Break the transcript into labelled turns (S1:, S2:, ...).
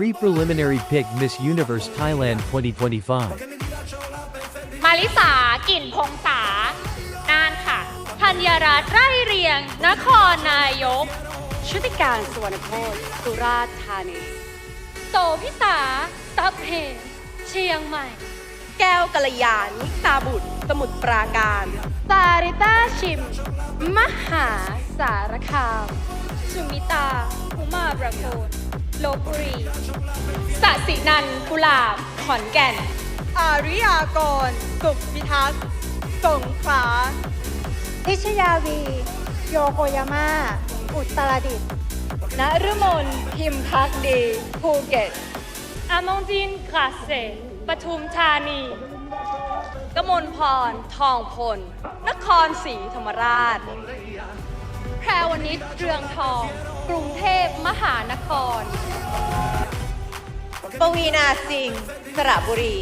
S1: Pre-preliminary pick Miss Universe Thailand 2025.
S2: มาริสา กลิ่นพงษาน่านค่ะ ธัญรัตน์ไร่เรียง นครนายก
S3: ชุติการสวรรณโพธสุราษฎร์ธานี
S2: โสพิสาตับเพเชียงใหม่
S3: แก้วกัลยาณิตาบุตร สมุทรปราการ
S2: สาริต้าชิม มหาสารคามสุมิตา อุมาประโคน ลบบุรีสสินันกุหลาบขอนแก่น
S3: อาริยากร สุขพิทักษ์สงขลา
S4: พิชยาวี โยโกยาม่า อุตรดิตถ์
S3: นฤมลพิมพักดี ภูเก็ต
S2: อามองจินกาเซปทุมธานี
S3: กมลพร ทองพล นครศรีธรรมราช
S2: แพรวนิชเรืองทอง กรุงเทพมหานคร
S3: ปวีนาสิงห์สระบุรี